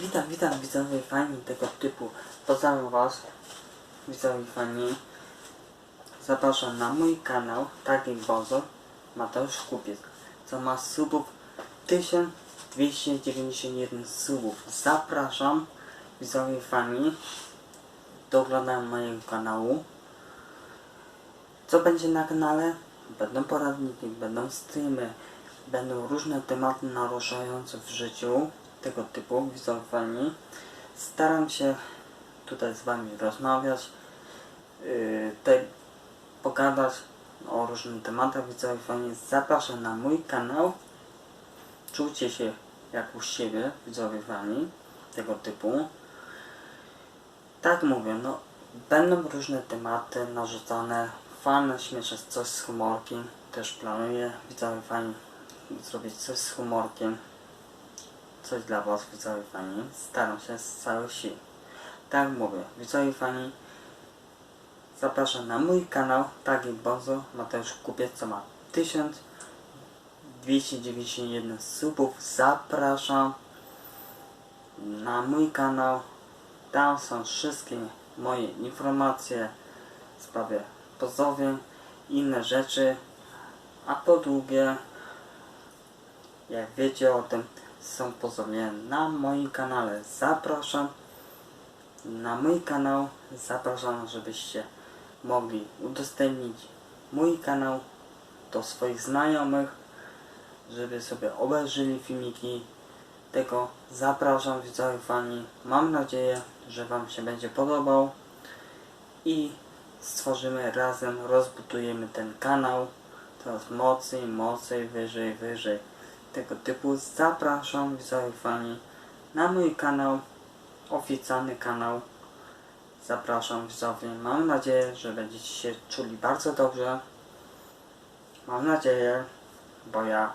Witam, witam widzowie fani tego typu. Pozdrawiam was, widzowie fani. Zapraszam na mój kanał, taki Bozo, Mateusz Kupiec, co ma subów 1291 subów. Zapraszam, widzowie fani, do oglądania mojego kanału. Co będzie na kanale? Będą poradniki, będą streamy, będą różne tematy naruszające w życiu tego typu widzowie. Staram się tutaj z Wami rozmawiać, yy, pogadać o różnych tematach widzowie. Zapraszam na mój kanał. Czujcie się jak u siebie Wami tego typu. Tak mówię, no będą różne tematy narzucane, fajne, śmieszne, coś z humorkiem. Też planuję, widzowie fani, zrobić coś z humorkiem. Coś dla was, widzowie fani. Staram się z całej siły. Tak mówię, widzowie fani, zapraszam na mój kanał, taki Bozo, Mateusz Kupiec, co ma 1291 subów. Zapraszam na mój kanał. Tam są wszystkie moje informacje w sprawie pozowień, inne rzeczy. A po drugie, jak wiecie o tym, są pozowienia na moim kanale. Zapraszam na mój kanał. Zapraszam, żebyście mogli udostępnić mój kanał do swoich znajomych, żeby sobie obejrzeli filmiki tego. Zapraszam widzowie fani. Mam nadzieję, że Wam się będzie podobał i stworzymy razem, rozbudujemy ten kanał coraz mocniej, mocniej, wyżej, wyżej tego typu. Zapraszam widzowie fani na mój kanał, oficjalny kanał. Zapraszam widzowie. Mam nadzieję, że będziecie się czuli bardzo dobrze. Mam nadzieję, bo ja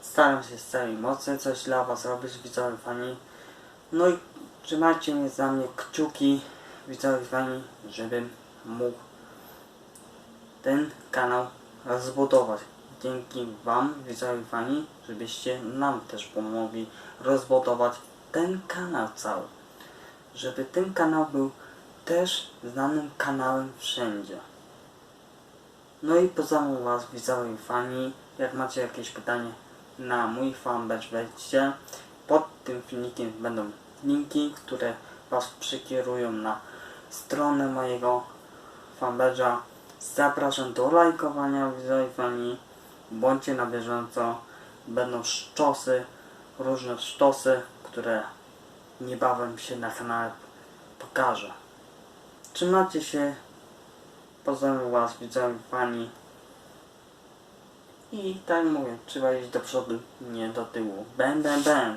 staram się z całej mocy coś dla Was robić, widzowie fani. No i trzymajcie mnie za mnie kciuki, widzowie fani, żebym mógł ten kanał rozbudować. Dzięki Wam, widzowie żebyście nam też pomogli rozbudować ten kanał cały. Żeby ten kanał był też znanym kanałem wszędzie. No i pozdrawiam Was, widzowie fani. Jak macie jakieś pytanie na mój fanpage, wejdźcie. Pod tym filmikiem będą linki, które Was przekierują na stronę mojego fanpage'a. Zapraszam do lajkowania, widzowie fani. Bądźcie na bieżąco. Będą szczosy, różne sztosy, które niebawem się na kanale pokażę. Trzymajcie się. Pozdrawiam Was, widzowie fani. I tak mówię, trzeba iść do przodu, nie do tyłu. Będę, będę.